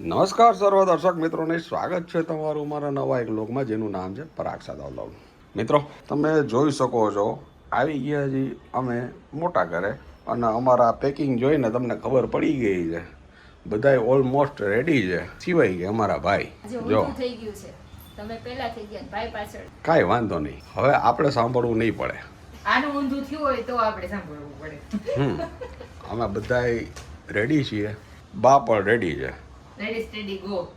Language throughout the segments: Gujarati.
નમસ્કાર સર્વ દર્શક મિત્રોને સ્વાગત છે તમારું મારા નવા એક લોકમાં જેનું નામ છે પરાગ સાદા લોગ મિત્રો તમે જોઈ શકો છો આવી ગયા હજી અમે મોટા ઘરે અને અમારા પેકિંગ જોઈને તમને ખબર પડી ગઈ છે. બધાય ઓલમોસ્ટ રેડી છે. સિવાય કે અમારા ભાઈ. જો. તમે પહેલા થઈ ગયા ભાઈ પાછળ. કાંઈ વાંધો નહીં. હવે આપણે સાંભળવું નહીં પડે. આનું ઊંધું થયું હોય તો આપણે સાંભળવું પડે. હમ. અમે બધાય રેડી છીએ. બા પણ રેડી છે. રેડી સ્ટેડી ગો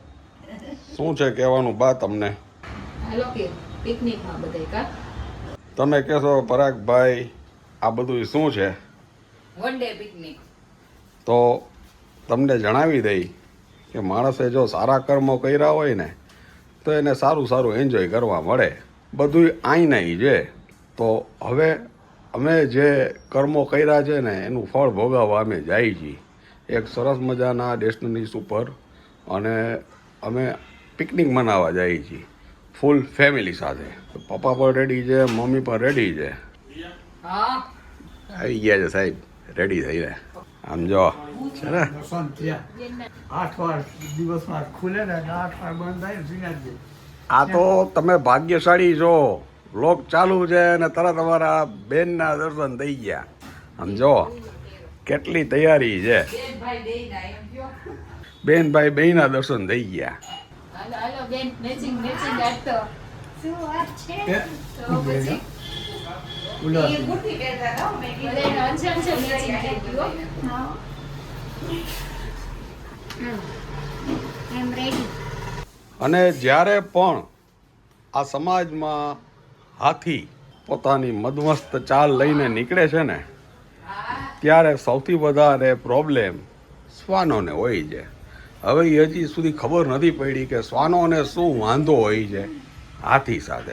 શું છે કહેવાનું બા તમને? હાલો કે પિકનિકમાં બધાય કા? તમે કહેશો પરાગભાઈ આ બધું શું છે? વન ડે પિકનિક તો તમને જણાવી દઈ કે માણસે જો સારા કર્મો કર્યા હોય ને તો એને સારું સારું એન્જોય કરવા મળે. બધું આઈ નહીં છે. તો હવે અમે જે કર્મો કર્યા છે ને એનું ફળ ભોગવવા અમે જાય છીએ. એક સરસ મજાના ડેસ્ટિનેશન ઉપર અને અમે પિકનિક મનાવવા જઈએ છીએ. ફૂલ ફેમિલી સાથે. પપ્પા પણ રેડી છે મમ્મી પણ રેડી છે. હા. આવી ગયા છે સાહેબ રેડી થઈ થઈને. આમ જો. છે ને આઠ વાર દિવસમાં ખુલે ને આઠ વાર બંધ થાય આ તો તમે ભાગ્યશાળી છો. લોક ચાલુ છે અને તરત અમારા બેનના દર્શન થઈ ગયા. આમ જો કેટલી તૈયારી છે. બેન ભાઈ બેન દર્શન થઈ ગયા. અને જ્યારે પણ આ સમાજમાં હાથી પોતાની મધમસ્ત ચાલ લઈને નીકળે છે ને ત્યારે સૌથી વધારે પ્રોબ્લેમ શ્વાનોને હોય છે. હવે એ હજી સુધી ખબર નથી પડી કે શ્વાનોને શું વાંધો હોય છે હાથી સાથે.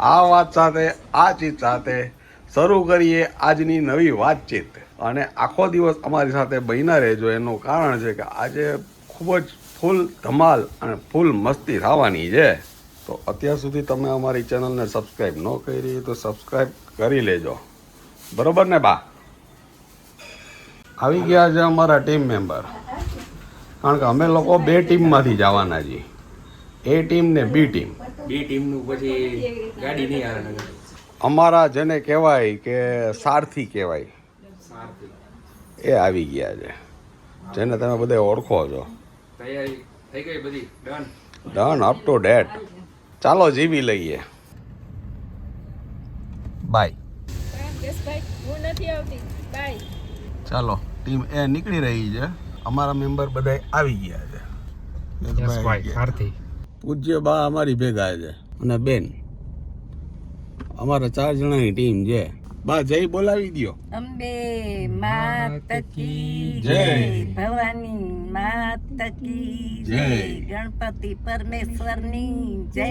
આ વાત સાથે, આ ચીજ સાથે શરૂ કરીએ આજની નવી વાતચીત. અને આખો દિવસ અમારી સાથે બહીના રહેજો. એનું કારણ છે કે આજે ખૂબ જ ફૂલ ધમાલ અને ફૂલ મસ્તી થવાની છે. તો અત્યાર સુધી તમે અમારી ચેનલને સબસ્ક્રાઈબ ન કરી તો સબસ્ક્રાઈબ કરી લેજો. બરોબર ને બા? આવી ગયા છે અમારા ટીમ મેમ્બર. કારણ કે અમે લોકો બે ટીમમાંથી જવાના છીએ. એ ટીમ ને બી ટીમ. બી ટીમનું પછી ગાડી નહીં આવે અમારા જેને કહેવાય કે સારથી કહેવાય. એ આવી ગયા છે. જેને તમે બધે ઓળખો છો. તૈયારી થઈ ગઈ બધી? Done done up to date ચાલો જીવી લઈએ. બાય યશભાઈ હું નથી આવતી બાય ચાલો ટીમ એ નીકળી રહી છે. અમારા મેમ્બર બધા આવી ગયા છે. યશભાઈ પૂજ્ય બા અમારી ભેગા છે અને બેન. અમારા ચાર જણાની ટીમ છે. બા જય બોલાવી દ્યો. અંબે માત કી જય. ભવાની માત કી જય. જય. ગણપતિ પરમેશ્વરની જય.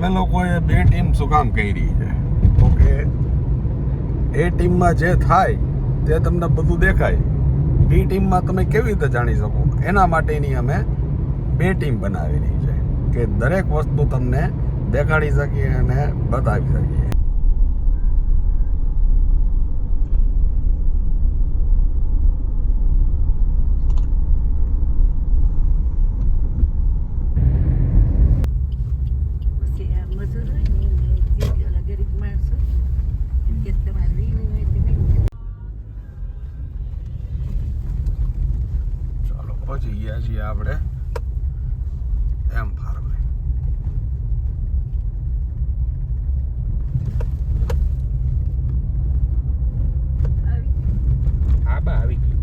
અમે લોકોએ બે ટીમ શું કામ કરી છે? તો કે એ ટીમમાં જે થાય, તે તમને બધું દેખાય. બી ટીમમાં તમે કેવી રીતે જાણી શકો? એના માટેની અમે બે ટીમ બનાવેલી છે કે દરેક વસ્તુ તમને દેખાડી શકીએ અને બતાવી શકીએ પછી આ મજૂર હોય ને એને જે ઓલા ગરીબ માણસો એમ કે તમારે વીણી હોય તો વીણી ચાલો પહોંચી ગયા છીએ આપણે એમ ફાર્મે હા બા આવી ગઈ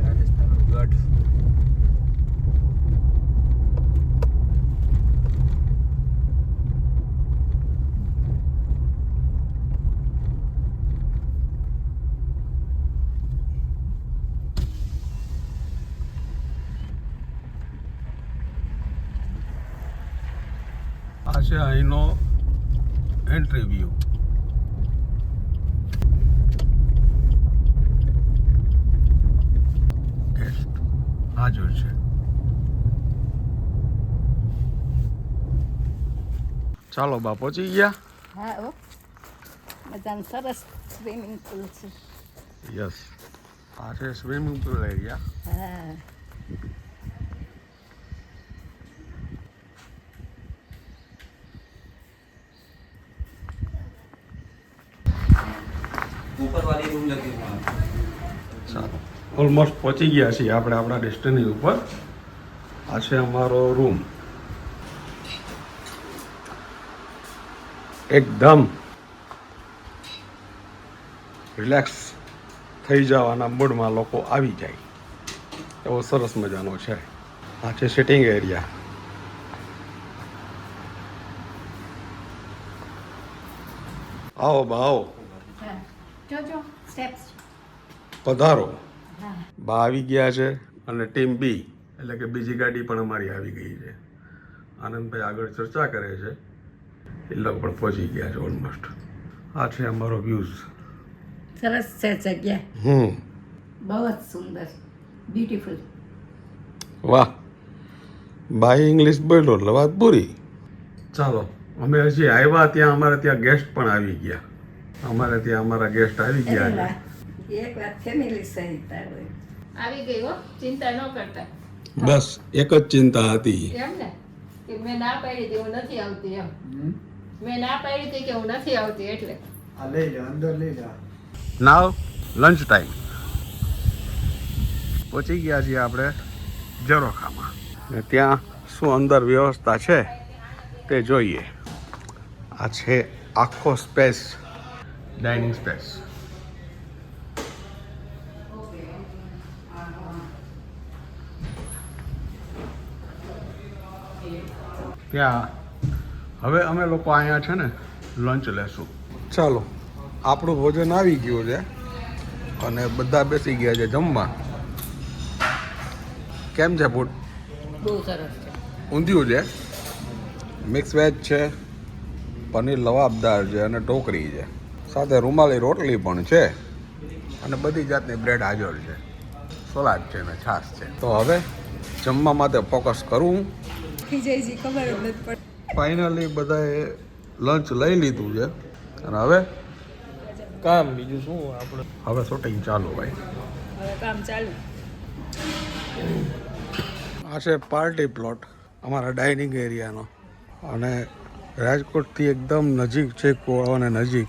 રાજસ્થાન આ છે અહીંનો એન્ટ્રી વ્યૂ ગેસ્ટ હાજર છે. ચાલો બા પહોંચી ગયા? હો બધાને સરસ સ્વિમિંગ પુલ છે. યસ આ છે સ્વિમિંગ પુલ એરિયા હા. ઓલમોસ્ટ પહોંચી ગયા છીએ આપણે આપણા ડેસ્ટિની ઉપર. આ છે અમારો રૂમ એકદમ રિલેક્સ થઈ જવાના મૂડમાં લોકો આવી જાય. એવો સરસ મજાનો છે. આ છે સિટિંગ એરિયા આવો બા આવો. પધારો. બા આવી ગયા છે અને ટીમ બી એટલે કે બીજી ગાડી પણ અમારી આવી ગઈ છે. આનંદભાઈ આગળ ચર્ચા કરે છે. એ લોકો પણ પહોંચી ગયા છે ઓલમોસ્ટ આ છે અમારો વ્યૂઝ સરસ છે જગ્યા. હમ. બહુ જ સુંદર. બ્યુટીફુલ વાહ. બાઈ ઇંગ્લિશ બોલો એટલે વાત પૂરી. ચાલો અમે હજી આવ્યા ત્યાં અમારે ત્યાં ગેસ્ટ પણ આવી ગયા. અમારે ત્યાં અમારા ગેસ્ટ આવી ગયા છે. એક વાત ફેમિલી સહિત આવે. આવી ગઈ હો ચિંતા ન કરતા. બસ એક જ ચિંતા હતી. એમ ને? કે મેં ના પાડી હતી હું નથી આવતી એમ. મેં ના પાડી હતી કે હું નથી આવતી એટલે. આ લઈ જા અંદર લઈ જા નાવ લંચ ટાઈમ પહોંચી ગયા છીએ આપણે જરોખામાં ને ત્યાં શું અંદર વ્યવસ્થા છે તે જોઈએ. આ છે આખો સ્પેસ ડાઇનિંગ સ્પેસ ત્યાં હવે અમે લોકો અહીંયા છે ને લંચ લેશું. ચાલો આપણું ભોજન આવી ગયું છે અને બધા બેસી ગયા છે જમવા. કેમ છે ફૂડ બહુ સરસ છે. ઊંધિયું છે? મિક્સ વેજ છે પનીર લવાબદાર છે અને ટોકરી છે. સાથે રૂમાલી રોટલી પણ છે અને બધી જાતની બ્રેડ હાજર છે. સલાડ છે ને છાશ છે. તો હવે જમવા માટે ફોકસ કરું. ફાઇનલી બધાએ લંચ લઈ લીધું છે. અને હવે? કામ બીજું શું આપણે? હવે શૂટિંગ ચાલુ ભાઈ. હવે કામ ચાલુ. આ છે પાર્ટી પ્લોટ અમારા ડાઇનિંગ એરિયાનો અને રાજકોટથી એકદમ નજીક છે કોળવાને નજીક.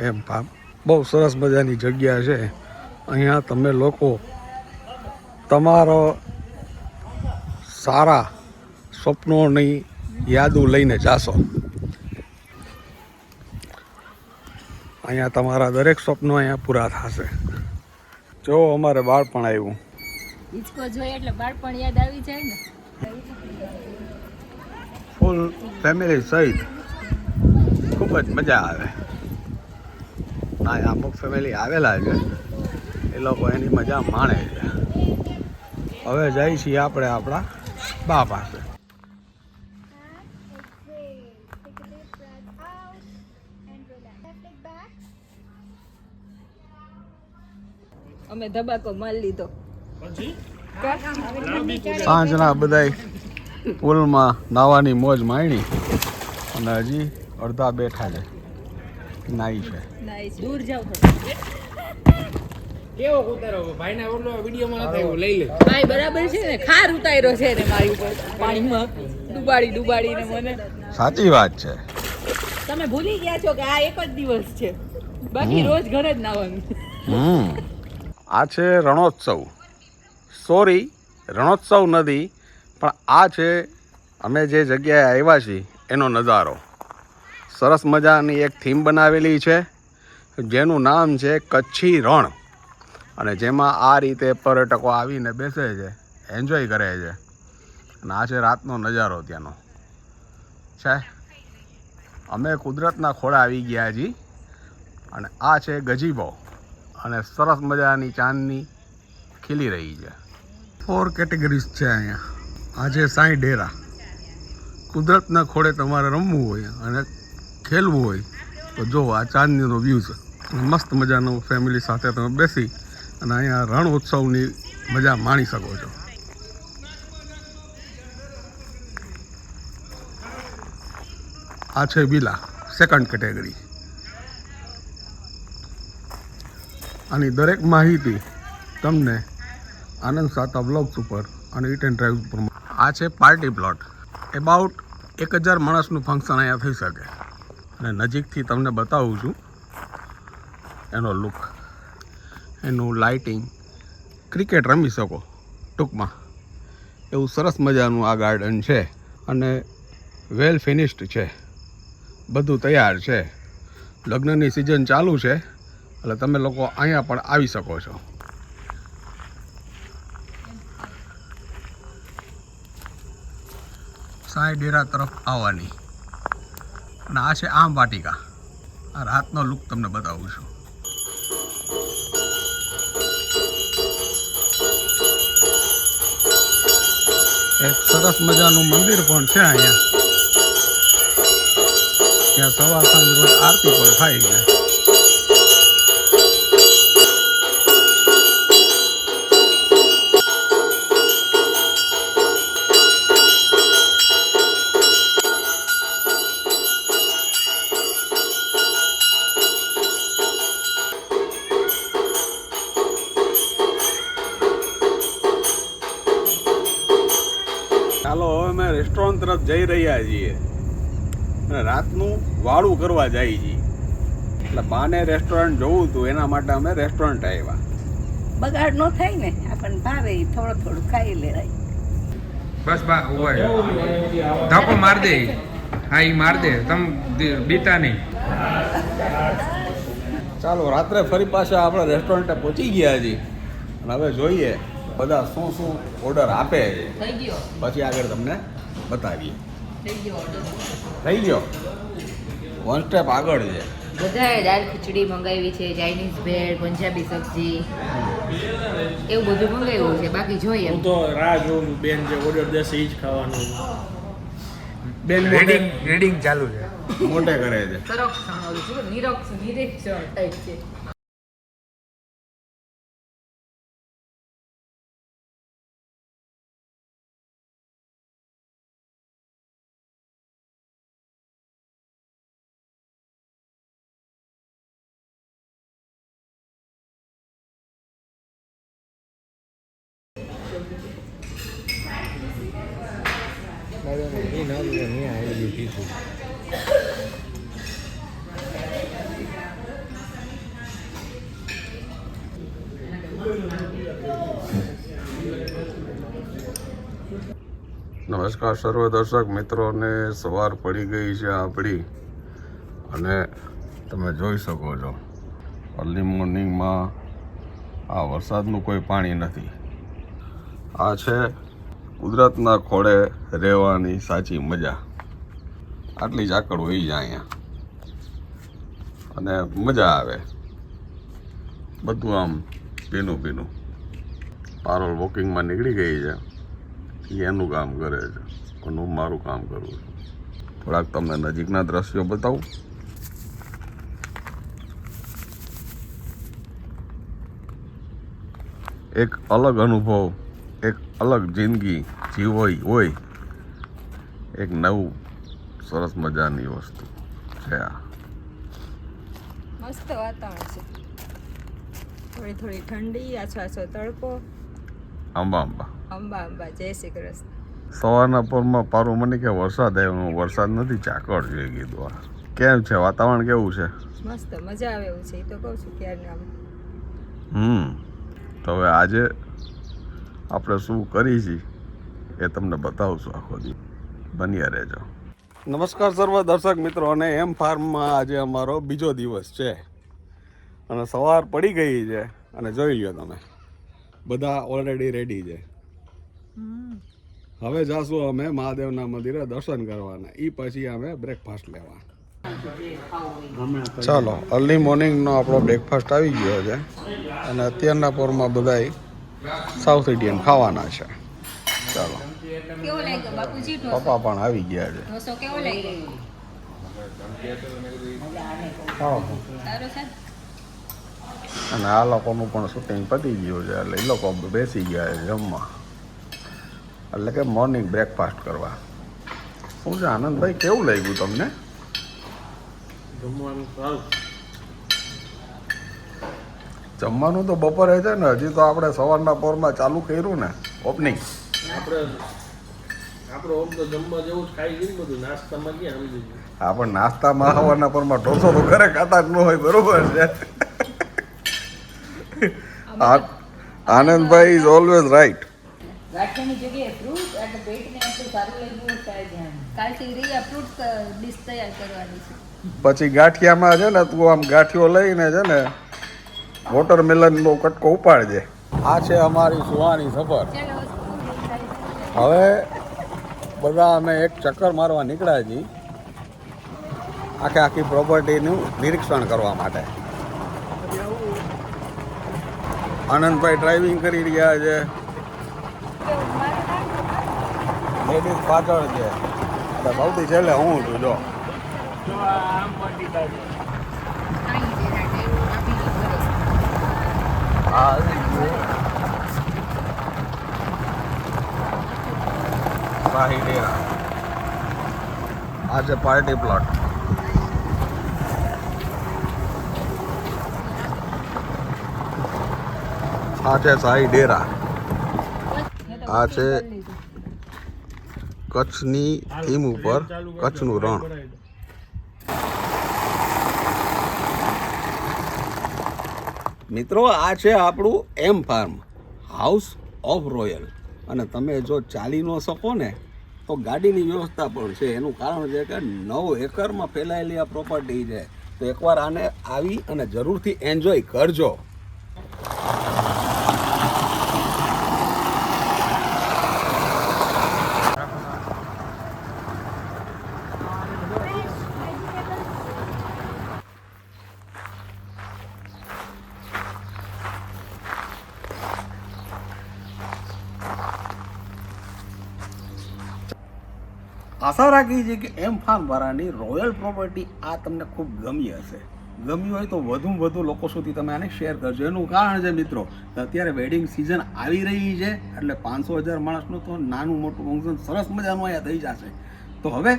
એમ ફામ બહુ સરસ મજાની જગ્યા છે. અહીંયા તમે લોકો તમારો સારા સ્વપ્નોની યાદો લઈને જાશો. અહીંયા તમારા દરેક સ્વપ્નો અહીંયા પૂરા થશે. જો અમારે બાળપણ આવ્યું. હિંચકો જોઈએ એટલે બાળપણ યાદ આવી જાય ને. ફૂલ ફેમિલી સહિત ખૂબ જ મજા આવે. ના અમુક ફેમિલી આવેલા છે. એ લોકો એની મજા માણે છે. હવે જઈ છીએ આપણે આપણા બા પાસે. અમે ધબાકો મારી લીધો. સાંજના બધાય પુલમાં નાવાની મોજ માણી અને હજી અડધા બેઠા છે. નાઈ છે. દૂર જાવ કેવો ઉતારો ભાઈને ઓલો વિડીયોમાં નથી આવ્યો. લઈ લે. ભાઈ બરાબર છે ને? ખાર ઉતાર્યો છે ને મારી ઉપર. પાણીમાં ડુબાડી ડુબાડીને મને. સાચી વાત છે. તમે ભૂલી ગયા છો કે આ એક જ દિવસ છે. બાકી રોજ ઘરે જ નાવાનું. હમ. આ છે રણોત્સવ. સોરી રણોત્સવ નદી પણ આ છે અમે જે જગ્યાએ આવ્યા છીએ, એનો નજારો. સરસ મજાની એક થીમ બનાવેલી છે, જેનું નામ છે કચ્છી રણ. અને જેમાં આ રીતે પર્યટકો આવીને બેસે છે એન્જોય કરે છે. અને આ છે રાતનો નજારો ત્યાંનો. છે? અમે કુદરતના ખોળા આવી ગયા છીએ અને આ છે ગજીબો. અને સરસ મજાની ચાંદની ખીલી રહી છે. ફોર કેટેગરીઝ છે અહીંયા. આજે સાંઈ ડેરા. કુદરતના ખોળે તમારે રમવું હોય અને ખેલવું હોય, તો જો આ ચાંદનીનો વ્યૂ છે. મસ્ત મજાનો ફેમિલી સાથે તમે બેસી અને અહીંયા રણ ઉત્સવની મજા માણી શકો છો. આ છે વિલા સેકન્ડ કેટેગરી આની દરેક માહિતી તમને આનંદ સાતા બ્લોગ્સ ઉપર અને ઇટ એન્ડ ડ્રાઈવ ઉપર આ છે પાર્ટી પ્લોટ એબાઉટ એક હજાર માણસનું ફંક્શન અહીંયા થઈ શકે. અને નજીકથી તમને બતાવું છું એનો લુક એનું લાઇટિંગ ક્રિકેટ રમી શકો. ટૂંકમાં. એવું સરસ મજાનું આ ગાર્ડન છે. અને વેલ ફિનિશ્ડ છે. બધું તૈયાર છે. લગ્નની સિઝન ચાલુ છે. એટલે તમે લોકો અહીંયા પણ આવી શકો છો. સાંઈ ડેરા તરફ આવવાની. અને આ છે આમ વાટિકા. આ રાતનો લુક તમને બતાવું છું. એક સરસ મજાનું મંદિર પણ છે અહીંયા. ત્યાં સવાર સાંજ રોજ આરતી પણ થાય છે. જઈ રહ્યા છીએ. અને રાતનું વાળું કરવા જાય છીએ. એટલે બાને રેસ્ટોરન્ટ જોવું હતું એના માટે અમે રેસ્ટોરન્ટ આવ્યા. બગાડ ન થાય ને આપણને ભાવે થોડો થોડું ખાઈ લેવાય બસ બા હોય. ધાપો માર દે. હા ઈ માર દે. તમ બીતા નહીં. ચાલો રાત્રે ફરી પાછા આપણે રેસ્ટોરન્ટે પહોંચી ગયા છીએ અને હવે જોઈએ બધા શું શું ઓર્ડર આપે છે. પછી આગળ તમને બતાવીએ. થઈ ગયો વન સ્ટેપ આગળ છે. બધાએ દાળ ખીચડી મંગાવી છે ચાઇનીઝ ભેળ પંજાબી સબ્જી. એવું બધું મંગાવ્યું છે બાકી જોઈએ. હું તો રાહ જોઉં બેન જે ઓર્ડર દેશે એ જ ખાવાનું. બેન રેડિંગ રેડિંગ ચાલુ છે. મોટે કરે છે. સંરક્ષણ ઓલું નિરક્ષ નિરીક્ષણ ટાઈપ છે. નમસ્કાર સર્વ દર્શક મિત્રોને સવાર પડી ગઈ છે આપણી. અને તમે જોઈ શકો છો, અર્લી મોર્નિંગમાં આ વરસાદનું કોઈ પાણી નથી. આ છે કુદરતના ખોળે રહેવાની સાચી મજા. આટલી જ આકડ હોય છે અહીંયા. અને મજા આવે. બધું આમ ભીનું પીનું પારોલ વોકિંગમાં નીકળી ગઈ છે. એ એનું કામ કરે છે. પણ હું મારું કામ કરું છું. થોડાક તમને નજીકના દ્રશ્યો બતાવું. એક અલગ અનુભવ, એક અલગ જિંદગી જીવવી હોય. એક નવું, સરસ મજાની વસ્તુ છે આ. મસ્ત વાતાવરણ છે. થોડી થોડી ઠંડી આછો આછો તડકો. આંબા આંબા. અંબા આંબા. જય શ્રી કૃષ્ણ. સવારના પરમાં પારું મને કે વરસાદ આવ્યો વરસાદ નથી ચાકળ જોઈ કીધું આ કેમ છે? વાતાવરણ કેવું છે? મસ્ત મજા આવે એવું છે. એ તો કહું છું ક્યારે આમ. હમ. તો હવે આજે આપણે શું કરી છીએ એ તમને બતાવશું આખો દી બન્યા રહેજો. નમસ્કાર સર્વ દર્શક મિત્રો અને એમ ફાર્મમાં આજે અમારો બીજો દિવસ છે. અને સવાર પડી ગઈ છે. અને જોઈ લ્યો તમે. બધા ઓલરેડી રેડી છે. હવે જાશું અમે મહાદેવના મંદિરે દર્શન કરવાના. એ પછી અમે બ્રેકફાસ્ટ લેવા ચાલો અર્લી મોર્નિંગનો આપણો બ્રેકફાસ્ટ આવી ગયો છે. અને અત્યારના પોરમાં બધાય સાઉથ ઇન્ડિયન ખાવાના છે. ચાલો. પપ્પા પણ આવી ગયા છે. કેવો લાગ્યો? હા. સારો છે? અને આ લોકોનું પણ શૂટિંગ પતી ગયું છે એટલે એ લોકો બેસી ગયા છે જમવા. એટલે કે મોર્નિંગ બ્રેકફાસ્ટ કરવા. શું છે આનંદભાઈ કેવું લાગ્યું તમને? જમવાનું તો બપોરે છે ને હજી તો આપણે સવારના પોરમાં ચાલુ કર્યું ને ઓપનિંગ આપણે નાસ્તામાં પણ સવારના પોરમાં ઢોસો તો ઘરે ખાતા જ ન હોય બરોબર છે. આનંદભાઈ ઇઝ ઓલવેઝ રાઈટ ગાંઠિયાની જગ્યાએ ફ્રૂટ એટલે પેટને આટલું સારું લાગ્યું ત્યારે ધ્યાન. કાલથી રિયા ફ્રૂટ ડીશ તૈયાર કરવાની છે. પછી ગાંઠિયામાં છે ને તું આમ ગાંઠિયો લઈને છે ને વોટરમેલનનો કટકો ઉપાડજે. આ છે અમારી સુવાની સફર. હવે બધા અમે એક ચક્કર મારવા નીકળ્યા છીએ. આખે આખી પ્રોપર્ટીનું નિરીક્ષણ કરવા માટે. આનંદભાઈ ડ્રાઇવિંગ કરી રહ્યા છે. લેડીઝ પાછળ છે. એટલે સૌથી છેલ્લે હું છું, જો. આ આવી ગયું શાહી ડેરા. આ છે પાર્ટી પ્લોટ આ છે સાઈ ડેરા. આ છે કચ્છની થીમ ઉપર, કચ્છનું રણ. મિત્રો, આ છે આપણું M farm, house of royal. અને તમે જો ચાલી ન શકો ને, તો ગાડીની વ્યવસ્થા પણ છે. એનું કારણ છે કે નવ એકરમાં ફેલાયેલી આ પ્રોપર્ટી છે. તો એકવાર આને આવી અને જરૂરથી એન્જોય કરજો. આશા રાખી છે કે એમ ફાર્મ વાળાની રોયલ પ્રોપર્ટી આ તમને ખૂબ ગમી હશે. ગમ્યું હોય તો વધુ વધુ લોકો સુધી તમે આને શેર કરજો. એનું કારણ છે મિત્રો, અત્યારે વેડિંગ સિઝન આવી રહી છે, એટલે પાંચસો હજાર માણસનું તો નાનું મોટું ફંક્શન સરસ મજાનું અહીંયા થઈ જશે. તો હવે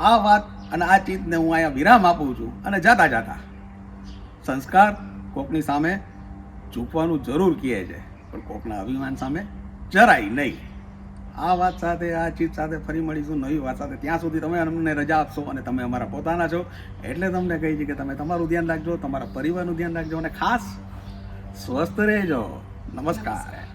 આ વાત અને આ ચીજને હું અહીંયા વિરામ આપું છું અને જાતા જાતા સંસ્કાર કોકની સામે ઝૂકવાનું જરૂર કહે છે. પણ કોકના અભિમાન સામે જરાય નહીં. આ વાત સાથે, આ ચીજ સાથે ફરી મળીશું નવી વાત સાથે. ત્યાં સુધી તમે અમને રજા આપશો અને તમે અમારા પોતાના છો. એટલે તમને કહી છે કે તમે તમારું ધ્યાન રાખજો, તમારા પરિવારનું ધ્યાન રાખજો અને ખાસ સ્વસ્થ રહેજો. નમસ્કાર.